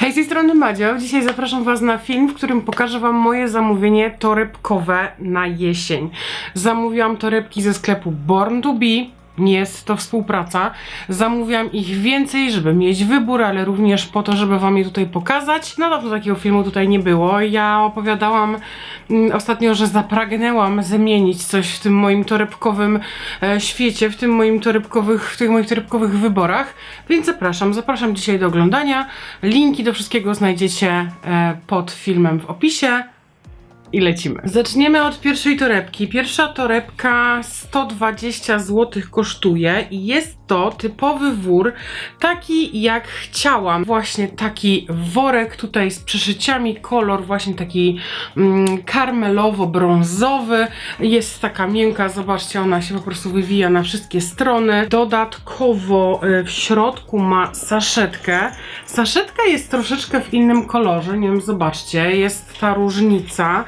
Hej, z tej strony Madzio. Dzisiaj zapraszam Was na film, w którym pokażę Wam moje zamówienie torebkowe na jesień. Zamówiłam torebki ze sklepu Born to Be. Nie jest to współpraca. Zamówiłam ich więcej, żeby mieć wybór, ale również po to, żeby Wam je tutaj pokazać. No dawno takiego filmu tutaj nie było. Ja opowiadałam mm, ostatnio, że zapragnęłam zmienić coś w tym moim torebkowym e, świecie, w tym moim torebkowych, w tych moich torebkowych wyborach. Więc zapraszam, zapraszam dzisiaj do oglądania. Linki do wszystkiego znajdziecie e, pod filmem w opisie. I lecimy. Zaczniemy od pierwszej torebki. Pierwsza torebka 120 zł kosztuje i jest to typowy wór, taki jak chciałam. Właśnie taki worek tutaj z przeszyciami, kolor właśnie taki mm, karmelowo-brązowy. Jest taka miękka, zobaczcie, ona się po prostu wywija na wszystkie strony. Dodatkowo y, w środku ma saszetkę. Saszetka jest troszeczkę w innym kolorze, nie wiem, zobaczcie, jest ta różnica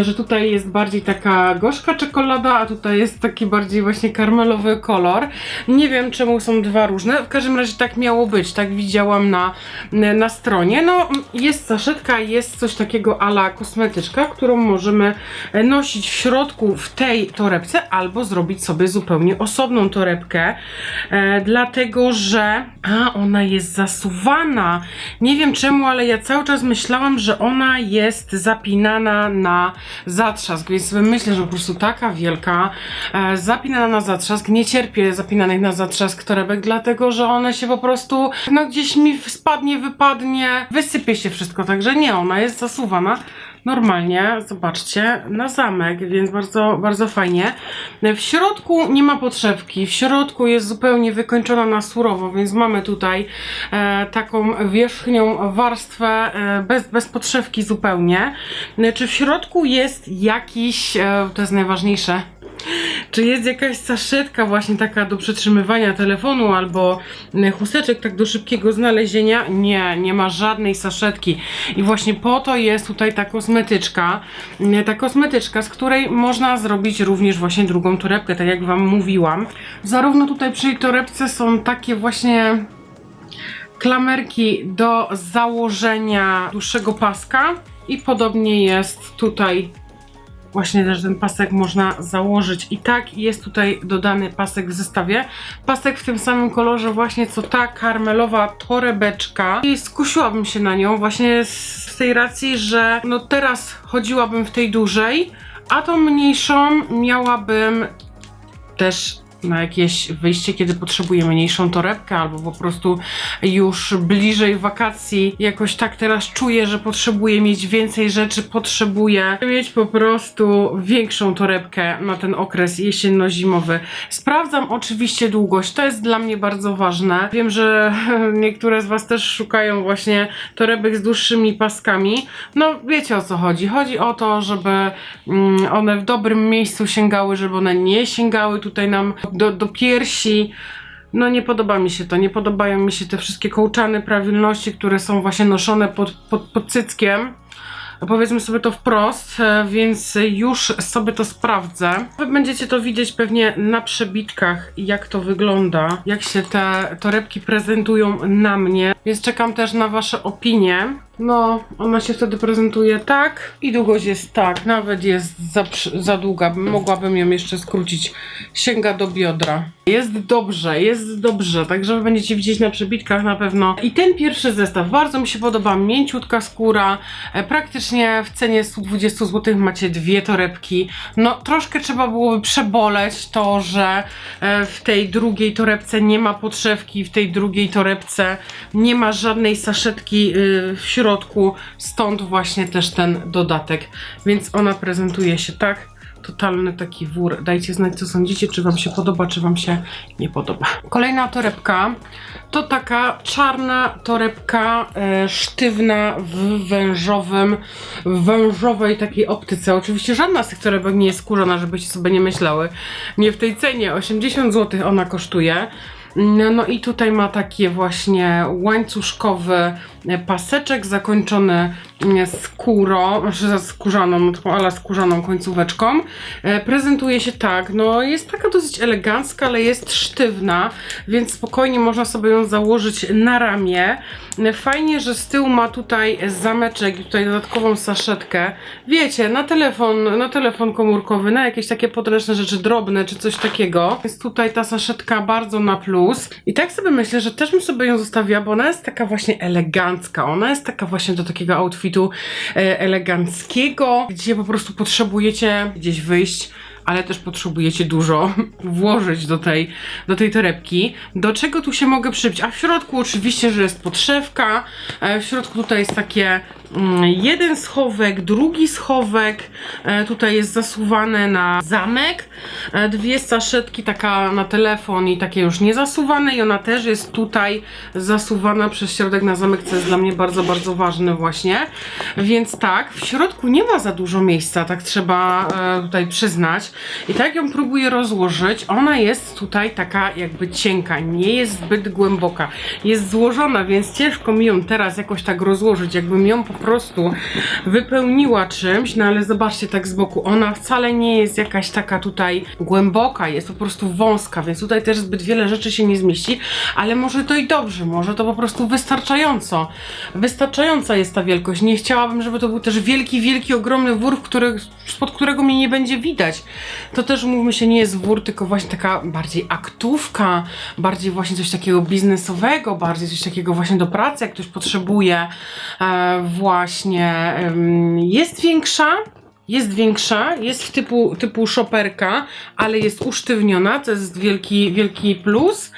że tutaj jest bardziej taka gorzka czekolada, a tutaj jest taki bardziej właśnie karmelowy kolor. Nie wiem czemu są dwa różne, w każdym razie tak miało być, tak widziałam na, na stronie. No jest saszetka, jest coś takiego ala kosmetyczka, którą możemy nosić w środku w tej torebce albo zrobić sobie zupełnie osobną torebkę, e, dlatego że a ona jest zasuwana. Nie wiem czemu, ale ja cały czas myślałam, że ona jest zapinana na zatrzask, więc myślę, że po prostu taka wielka, e, zapinana na zatrzask, nie cierpię zapinanych na zatrzask torebek, dlatego, że one się po prostu, no gdzieś mi spadnie, wypadnie, wysypie się wszystko, także nie, ona jest zasuwana normalnie, zobaczcie, na zamek, więc bardzo, bardzo fajnie. W środku nie ma podszewki, w środku jest zupełnie wykończona na surowo, więc mamy tutaj e, taką wierzchnią warstwę e, bez, bez podszewki zupełnie. Czy w środku jest jakiś, e, to jest najważniejsze, czy jest jakaś saszetka właśnie taka do przetrzymywania telefonu albo y, chusteczek tak do szybkiego znalezienia? Nie, nie ma żadnej saszetki. I właśnie po to jest tutaj ta kosmetyczka. Y, Ta kosmetyczka, z której można zrobić również właśnie drugą torebkę, tak jak Wam mówiłam. Zarówno tutaj przy torebce są takie właśnie klamerki do założenia dłuższego paska i podobnie jest tutaj właśnie też ten pasek można założyć i tak jest tutaj dodany pasek w zestawie. Pasek w tym samym kolorze właśnie co ta karmelowa torebeczka i skusiłabym się na nią właśnie z tej racji, że no teraz chodziłabym w tej dużej, a tą mniejszą miałabym też na jakieś wyjście, kiedy potrzebuję mniejszą torebkę, albo po prostu już bliżej wakacji. Jakoś tak teraz czuję, że potrzebuję mieć więcej rzeczy, potrzebuję mieć po prostu większą torebkę na ten okres jesienno-zimowy. Sprawdzam oczywiście długość, to jest dla mnie bardzo ważne. Wiem, że niektóre z Was też szukają właśnie torebek z dłuższymi paskami. No wiecie o co chodzi. Chodzi o to, żeby mm, one w dobrym miejscu sięgały, żeby one nie sięgały tutaj nam do, do piersi. No nie podoba mi się to, nie podobają mi się te wszystkie kołczane prawilności, które są właśnie noszone pod, pod, pod cyckiem. Powiedzmy sobie to wprost, e, więc już sobie to sprawdzę. Wy będziecie to widzieć pewnie na przebitkach, jak to wygląda, jak się te torebki prezentują na mnie, więc czekam też na Wasze opinie. No, ona się wtedy prezentuje tak i długość jest tak, nawet jest za, za długa, mogłabym ją jeszcze skrócić. Sięga do biodra. Jest dobrze, jest dobrze, także będziecie widzieć na przebitkach na pewno. I ten pierwszy zestaw bardzo mi się podoba, mięciutka skóra, e, praktycznie w cenie 120 zł macie dwie torebki. No, troszkę trzeba byłoby przeboleć to, że e, w tej drugiej torebce nie ma podszewki, w tej drugiej torebce nie ma żadnej saszetki y, w środku, stąd właśnie też ten dodatek. Więc ona prezentuje się tak. Totalny taki wór. Dajcie znać, co sądzicie, czy Wam się podoba, czy Wam się nie podoba. Kolejna torebka to taka czarna torebka e, sztywna w wężowym, w wężowej takiej optyce. Oczywiście żadna z tych torebek nie jest skórzana, żebyście sobie nie myślały. Nie w tej cenie, 80 zł ona kosztuje. No, no i tutaj ma takie właśnie łańcuszkowy e, paseczek zakończony skórą, znaczy skórzaną, no taką ala skórzaną końcóweczką. E, prezentuje się tak, no jest taka dosyć elegancka, ale jest sztywna, więc spokojnie można sobie ją założyć na ramię. E, Fajnie, że z tyłu ma tutaj zameczek i tutaj dodatkową saszetkę. Wiecie, na telefon, na telefon komórkowy, na jakieś takie podręczne rzeczy drobne czy coś takiego. Jest tutaj ta saszetka bardzo na plus. I tak sobie myślę, że też bym sobie ją zostawiła, bo ona jest taka właśnie elegancka. Ona jest taka właśnie do takiego outfitu e, eleganckiego, gdzie po prostu potrzebujecie gdzieś wyjść ale też potrzebujecie dużo włożyć do tej, do tej torebki. Do czego tu się mogę przybić? A w środku oczywiście, że jest podszewka. E, W środku tutaj jest takie jeden schowek, drugi schowek. E, Tutaj jest zasuwane na zamek. E, Dwie saszetki, taka na telefon i takie już niezasuwane i ona też jest tutaj zasuwana przez środek na zamek, co jest dla mnie bardzo, bardzo ważne właśnie. Więc tak, w środku nie ma za dużo miejsca, tak trzeba e, tutaj przyznać. I tak ją próbuję rozłożyć. Ona jest tutaj taka jakby cienka, nie jest zbyt głęboka. Jest złożona, więc ciężko mi ją teraz jakoś tak rozłożyć, jakbym ją po prostu wypełniła czymś, no ale zobaczcie tak z boku, ona wcale nie jest jakaś taka tutaj głęboka, jest po prostu wąska, więc tutaj też zbyt wiele rzeczy się nie zmieści, ale może to i dobrze, może to po prostu wystarczająco. Wystarczająca jest ta wielkość. Nie chciałabym, żeby to był też wielki, wielki, ogromny wór, w który, spod którego mnie nie będzie widać. To też, mówmy się, nie jest wór, tylko właśnie taka bardziej aktówka, bardziej właśnie coś takiego biznesowego, bardziej coś takiego właśnie do pracy, jak ktoś potrzebuje. E, właśnie em, jest większa, jest większa, jest w typu, typu szoperka, ale jest usztywniona, to jest wielki, wielki plus.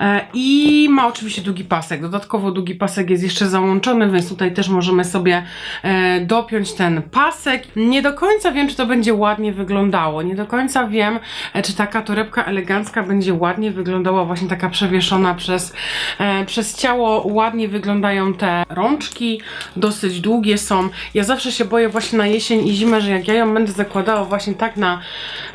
E, I ma oczywiście długi pasek. Dodatkowo długi pasek jest jeszcze załączony, więc tutaj też możemy sobie e, dopiąć ten pasek. Nie do końca wiem, czy to będzie ładnie wyglądało. Nie do końca wiem, e, czy taka torebka elegancka będzie ładnie wyglądała, właśnie taka przewieszona przez, przez ciało. Ładnie wyglądają te rączki, dosyć długie są. Ja zawsze się boję właśnie na jesień i zimę, że jak ja ją będę zakładała właśnie tak na,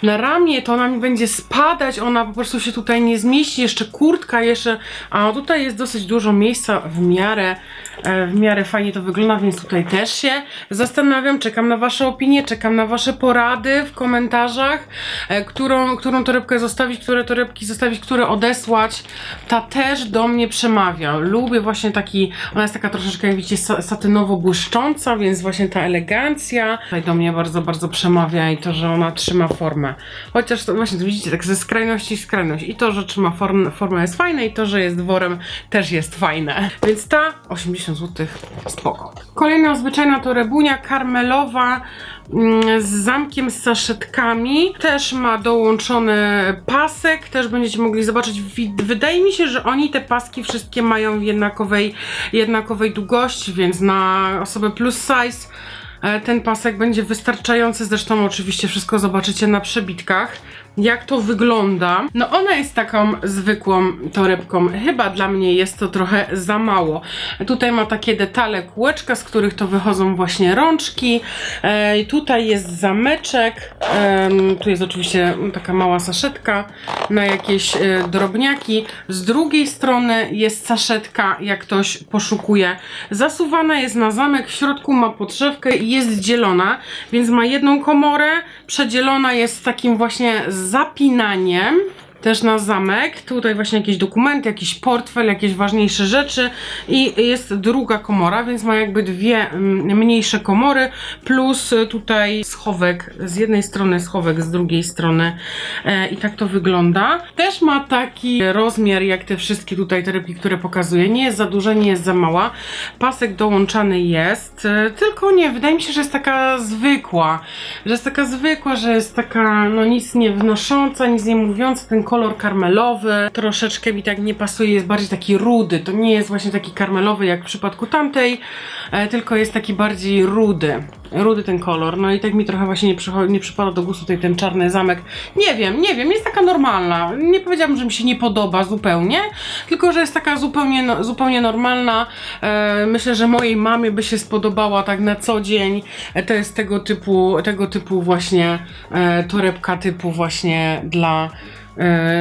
na ramię, to ona mi będzie spadać, ona po prostu się tutaj nie zmieści, jeszcze kurtka jeszcze, a tutaj jest dosyć dużo miejsca w miarę, e, w miarę fajnie to wygląda, więc tutaj też się zastanawiam, czekam na wasze opinie, czekam na wasze porady w komentarzach, e, którą, którą torebkę zostawić, które torebki zostawić, które odesłać, ta też do mnie przemawia. Lubię właśnie taki, ona jest taka troszeczkę, jak widzicie, sa- satynowo błyszcząca, więc właśnie ta elegancja tutaj do mnie bardzo, bardzo przemawia i to, że ona trzyma formę. Chociaż to właśnie, widzicie, tak ze skrajności w skrajność. I to, że trzyma form, formę jest fajne i to, że jest worem też jest fajne. Więc ta 80 zł spoko. Kolejna zwyczajna to rebunia karmelowa mm, z zamkiem z saszetkami. Też ma dołączony pasek, też będziecie mogli zobaczyć. Wydaje mi się, że oni te paski wszystkie mają jednakowej, jednakowej długości, więc na osobę plus size ten pasek będzie wystarczający. Zresztą oczywiście wszystko zobaczycie na przebitkach. Jak to wygląda? No ona jest taką zwykłą torebką. Chyba dla mnie jest to trochę za mało. Tutaj ma takie detale kółeczka, z których to wychodzą właśnie rączki. E, tutaj jest zameczek. Em, tu jest oczywiście taka mała saszetka na jakieś e, drobniaki. Z drugiej strony jest saszetka, jak ktoś poszukuje. Zasuwana jest na zamek, w środku ma podszewkę i jest dzielona, więc ma jedną komorę, przedzielona jest takim właśnie zapinaniem. Też na zamek, tutaj właśnie jakieś dokumenty, jakiś portfel, jakieś ważniejsze rzeczy i jest druga komora, więc ma jakby dwie mm, mniejsze komory, plus tutaj schowek, z jednej strony schowek, z drugiej strony e, i tak to wygląda. Też ma taki rozmiar jak te wszystkie tutaj torebki, które pokazuję, nie jest za duża, nie jest za mała. Pasek dołączany jest, e, tylko nie, wydaje mi się, że jest taka zwykła, że jest taka zwykła, że jest taka no nic nie wnosząca, nic nie mówiąca, ten kolor karmelowy troszeczkę mi tak nie pasuje, jest bardziej taki rudy, to nie jest właśnie taki karmelowy jak w przypadku tamtej, e, tylko jest taki bardziej rudy. rudy ten kolor, no i tak mi trochę właśnie nie, nie przypada do gustu tutaj ten czarny zamek. Nie wiem, nie wiem, jest taka normalna. Nie powiedziałabym, że mi się nie podoba zupełnie, tylko że jest taka zupełnie, no, zupełnie normalna. E, myślę, że mojej mamie by się spodobała tak na co dzień. E, to jest tego typu, tego typu właśnie torebka typu właśnie dla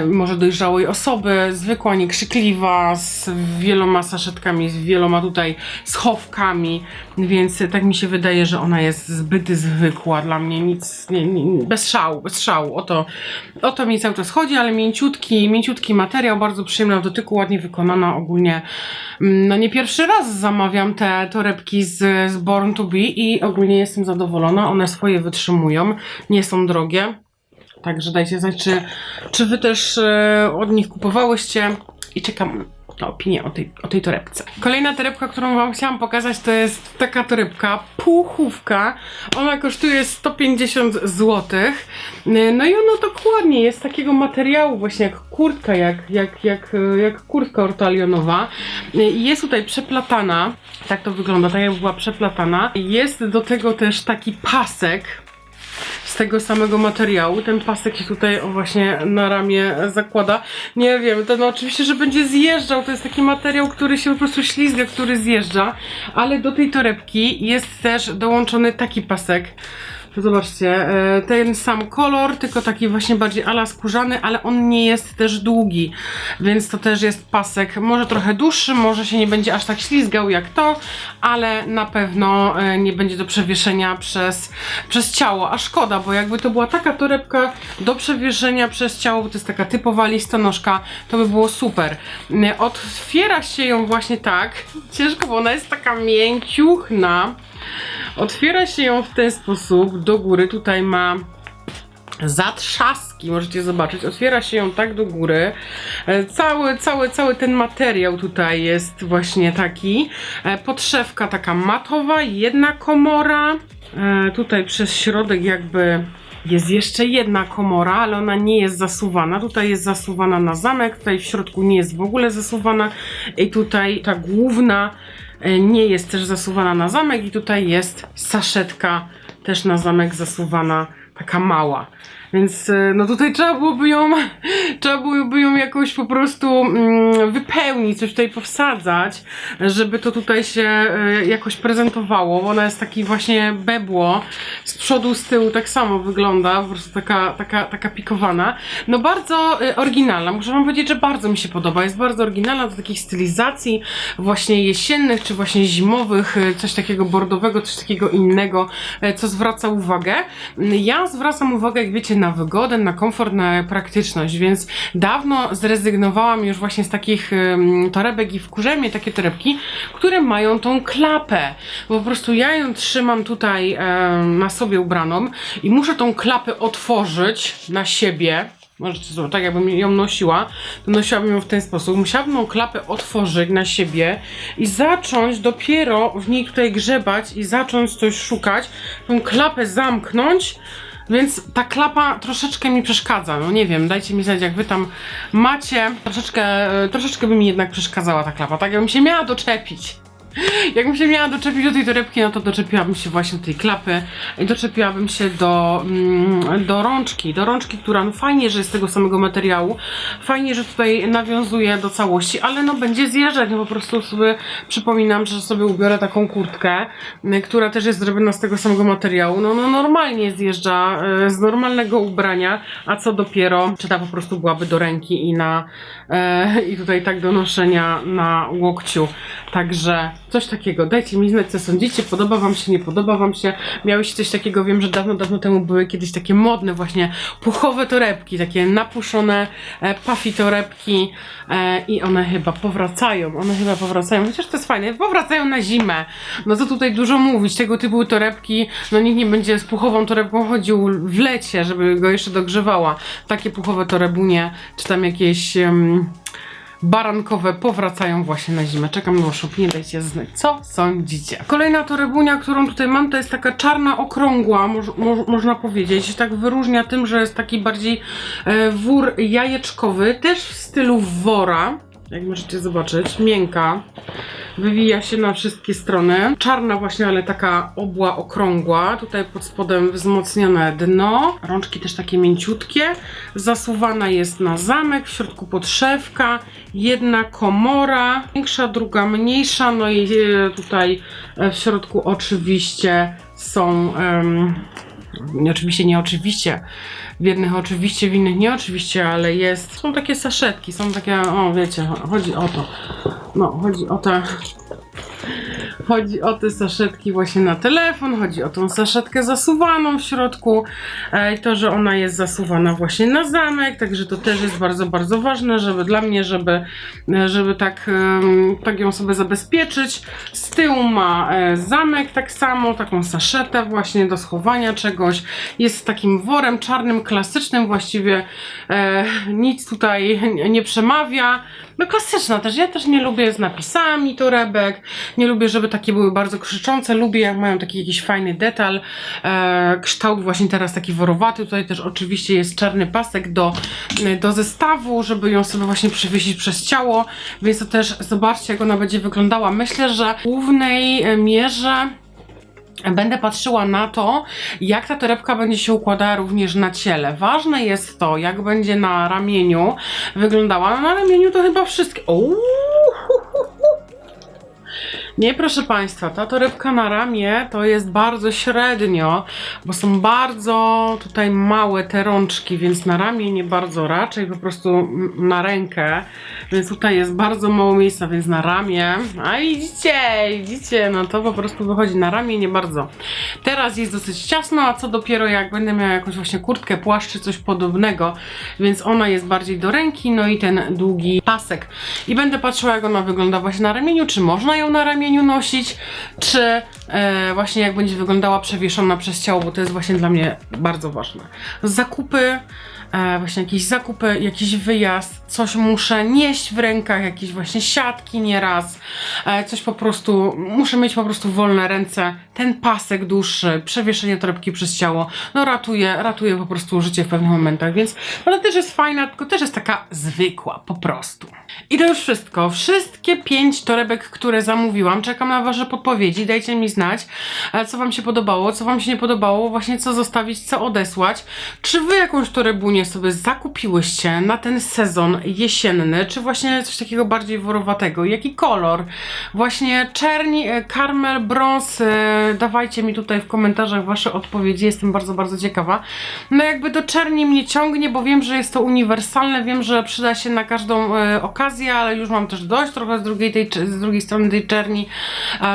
może dojrzałej osoby, zwykła, niekrzykliwa, z wieloma saszetkami, z wieloma tutaj schowkami, więc tak mi się wydaje, że ona jest zbyt zwykła dla mnie, nic, nie, nie, bez szału, bez szału, o to, o to mi cały czas chodzi, ale mięciutki, mięciutki materiał, bardzo przyjemna w dotyku, ładnie wykonana ogólnie, mm, no nie pierwszy raz zamawiam te torebki z, z Born to Be i ogólnie jestem zadowolona, one swoje wytrzymują, nie są drogie, Także dajcie znać, czy, czy wy też e, od nich kupowałyście i czekam na opinię o tej, o tej torebce. Kolejna torebka, którą wam chciałam pokazać, to jest taka torebka, puchówka. Ona kosztuje 150 zł. No i ona dokładnie jest takiego materiału właśnie jak kurtka, jak, jak, jak, jak kurtka ortalionowa. Jest tutaj przeplatana, tak to wygląda, tak jak była przeplatana. Jest do tego też taki pasek, tego samego materiału. Ten pasek się tutaj właśnie na ramię zakłada. Nie wiem, to no oczywiście, że będzie zjeżdżał. To jest taki materiał, który się po prostu ślizga, który zjeżdża. Ale do tej torebki jest też dołączony taki pasek. Zobaczcie, e, ten sam kolor, tylko taki właśnie bardziej ala skórzany, ale on nie jest też długi, więc to też jest pasek, może trochę dłuższy, może się nie będzie aż tak ślizgał jak to, ale na pewno e, nie będzie do przewieszenia przez, przez ciało, a szkoda, bo jakby to była taka torebka do przewieszenia przez ciało, bo to jest taka typowa listonoszka, to by było super. E, Otwiera się ją właśnie tak, ciężko, bo ona jest taka mięciuchna, Otwiera się ją w ten sposób do góry. Tutaj ma zatrzaski, możecie zobaczyć. Otwiera się ją tak do góry. E, Cały, cały, cały ten materiał tutaj jest właśnie taki. E, Podszewka taka matowa, jedna komora. E, Tutaj przez środek jakby jest jeszcze jedna komora, ale ona nie jest zasuwana. Tutaj jest zasuwana na zamek, tutaj w środku nie jest w ogóle zasuwana. I tutaj ta główna nie jest też zasuwana na zamek i tutaj jest saszetka też na zamek zasuwana, taka mała. Więc e, no tutaj trzeba byłoby ją, trzeba byłoby ją jakoś po prostu mm, wypełnić, coś tutaj powsadzać, żeby to tutaj się e, jakoś prezentowało. Ona jest taki właśnie bebło, z przodu, z tyłu tak samo wygląda, po prostu taka, taka, taka pikowana. No bardzo e, oryginalna, muszę wam powiedzieć, że bardzo mi się podoba. Jest bardzo oryginalna do takich stylizacji właśnie jesiennych, czy właśnie zimowych, coś takiego bordowego, coś takiego innego, co zwraca uwagę. Ja zwracam uwagę, jak wiecie, na wygodę, na komfort, na praktyczność, więc dawno zrezygnowałam już właśnie z takich em, torebek i wkurzają mnie takie torebki, które mają tą klapę. Bo po prostu ja ją trzymam tutaj em, na sobie ubraną i muszę tą klapę otworzyć na siebie. Możecie zobaczyć, tak jakbym ją nosiła, to nosiłabym ją w ten sposób. Musiałabym tą klapę otworzyć na siebie i zacząć dopiero w niej tutaj grzebać i zacząć coś szukać. Tą klapę zamknąć, więc ta klapa troszeczkę mi przeszkadza. No nie wiem, dajcie mi znać, jak wy tam macie. Troszeczkę, e, troszeczkę by mi jednak przeszkadzała ta klapa, tak jakbym się miała doczepić. Jakbym się miała doczepić do tej torebki, no to doczepiłabym się właśnie do tej klapy i doczepiłabym się do, mm, do rączki. Do rączki, która no fajnie, że jest z tego samego materiału. Fajnie, że tutaj nawiązuje do całości, ale no będzie zjeżdżać. No po prostu sobie przypominam, że sobie ubiorę taką kurtkę, która też jest zrobiona z tego samego materiału. No, no normalnie zjeżdża y, z normalnego ubrania, a co dopiero, czy ta po prostu byłaby do ręki i na e, i tutaj tak do noszenia na łokciu. Także coś takiego. Dajcie mi znać, co sądzicie. Podoba wam się, nie podoba wam się. Miałeś coś takiego, wiem, że dawno, dawno temu były kiedyś takie modne właśnie puchowe torebki, takie napuszone e, puffy torebki e, i one chyba powracają. One chyba powracają, chociaż to jest fajne. Powracają na zimę. No co tutaj dużo mówić. Tego typu torebki, no nikt nie będzie z puchową torebką chodził w lecie, żeby go jeszcze dogrzewała. Takie puchowe torebunie, czy tam jakieś... em, barankowe powracają właśnie na zimę. Czekam na waszą opinię, dajcie znać, co sądzicie. Kolejna torebunia, którą tutaj mam, to jest taka czarna, okrągła, moż, moż, można powiedzieć. Tak wyróżnia tym, że jest taki bardziej e, wór jajeczkowy, też w stylu wora. Jak możecie zobaczyć, miękka. Wywija się na wszystkie strony. Czarna właśnie, ale taka obła okrągła. Tutaj pod spodem wzmocnione dno. Rączki też takie mięciutkie. Zasuwana jest na zamek, w środku podszewka. Jedna komora, większa, druga mniejsza. No i e, tutaj e, w środku oczywiście są... nie, oczywiście nie oczywiście, w jednych oczywiście, w innych nie oczywiście, ale jest, są takie saszetki, są takie, o wiecie, chodzi o to, no chodzi o te, chodzi o te saszetki właśnie na telefon, chodzi o tą saszetkę zasuwaną w środku e, i to, że ona jest zasuwana właśnie na zamek, także to też jest bardzo, bardzo ważne, żeby dla mnie, żeby, e, żeby tak, tak ją sobie zabezpieczyć. Z tyłu ma e, zamek tak samo, taką saszetę właśnie do schowania czegoś. Jest takim worem czarnym, klasycznym właściwie. Nic tutaj nie- przemawia. No klasyczna też. Ja też nie lubię z napisami torebek. Nie lubię, żeby takie były bardzo krzyczące. Lubię, jak mają taki jakiś fajny detal. E, kształt właśnie teraz taki worowaty. Tutaj też oczywiście jest czarny pasek do, do zestawu, żeby ją sobie właśnie przywiesić przez ciało. Więc to też zobaczcie, jak ona będzie wyglądała. Myślę, że w głównej e, mierze Będę patrzyła na to, jak ta torebka będzie się układała również na ciele. Ważne jest to, jak będzie na ramieniu wyglądała. No, na ramieniu to chyba wszystkie. Uuu, nie, proszę Państwa, ta torebka na ramię to jest bardzo średnio, bo są bardzo tutaj małe te rączki, więc na ramię nie bardzo, raczej po prostu na rękę, więc tutaj jest bardzo mało miejsca, więc na ramię, a widzicie, widzicie, no to po prostu wychodzi na ramię nie bardzo. Teraz jest dosyć ciasno, a co dopiero jak będę miała jakąś właśnie kurtkę, płaszcz czy coś podobnego, więc ona jest bardziej do ręki, no i ten długi pasek. I będę patrzyła jak ona wygląda właśnie na ramieniu, czy można ją na ramieniu nosić, czy e, właśnie jak będzie wyglądała przewieszona przez ciało, bo to jest właśnie dla mnie bardzo ważne. Zakupy, e, właśnie jakieś zakupy, jakiś wyjazd, coś muszę nieść w rękach, jakieś właśnie siatki nieraz, e, coś po prostu, muszę mieć po prostu wolne ręce, ten pasek dłuższy, przewieszenie torebki przez ciało, no ratuje, ratuje po prostu życie w pewnych momentach, więc ona też jest fajna, tylko też jest taka zwykła, po prostu. I to już wszystko. Wszystkie pięć torebek, które zamówiłam. Czekam na Wasze podpowiedzi. Dajcie mi znać, e, co Wam się podobało, co Wam się nie podobało, właśnie co zostawić, co odesłać. Czy Wy jakąś torebunię sobie zakupiłyście na ten sezon jesienny, czy właśnie coś takiego bardziej worowatego? Jaki kolor? Właśnie czerni, e, karmel, brąz. e, Dawajcie mi tutaj w komentarzach Wasze odpowiedzi. Jestem bardzo, bardzo ciekawa. No jakby do czerni mnie ciągnie, bo wiem, że jest to uniwersalne, wiem, że przyda się na każdą e, okazję, ale już mam też dość trochę z drugiej, tej, z drugiej strony tej czerni.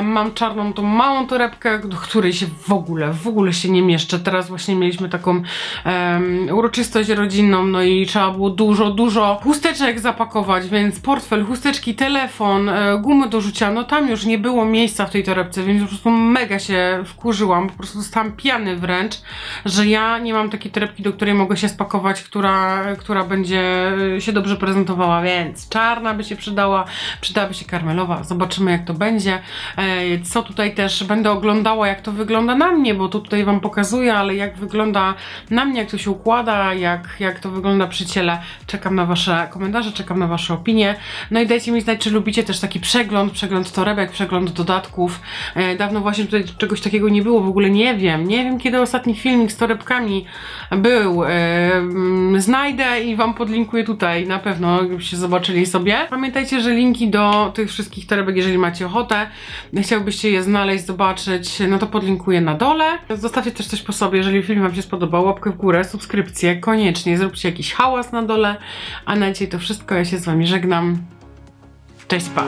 Mam czarną tą małą torebkę, do której się w ogóle, w ogóle się nie mieszczę. Teraz właśnie mieliśmy taką em, uroczystość rodzinną, no i trzeba było dużo, dużo chusteczek zapakować, więc portfel, chusteczki, telefon, e, gumy do rzucia, no tam już nie było miejsca w tej torebce, więc po prostu mega się wkurzyłam, po prostu dostałam piany wręcz, że ja nie mam takiej torebki, do której mogę się spakować, która, która będzie się dobrze prezentowała, więc czarna by się przydała, przydałaby się karmelowa, zobaczymy jak to będzie. E, Co tutaj też będę oglądała, jak to wygląda na mnie, bo to tutaj Wam pokazuję, ale jak wygląda na mnie, jak to się układa, jak, jak to wygląda przy ciele. Czekam na Wasze komentarze, czekam na Wasze opinie. No i dajcie mi znać, czy lubicie też taki przegląd, przegląd torebek, przegląd dodatków. E, Dawno właśnie tutaj czegoś takiego nie było, w ogóle nie wiem. Nie wiem, kiedy ostatni filmik z torebkami był. E, mm, Znajdę i Wam podlinkuję tutaj, na pewno, żebyście zobaczyli sobie. Pamiętajcie, że linki do tych wszystkich torebek, jeżeli macie ochotę, chciałbyście je znaleźć, zobaczyć, no to podlinkuję na dole. Zostawcie też coś po sobie, jeżeli film Wam się spodobał, łapkę w górę, subskrypcję, koniecznie, zróbcie jakiś hałas na dole, a na dzisiaj to wszystko, ja się z Wami żegnam. Cześć, pa!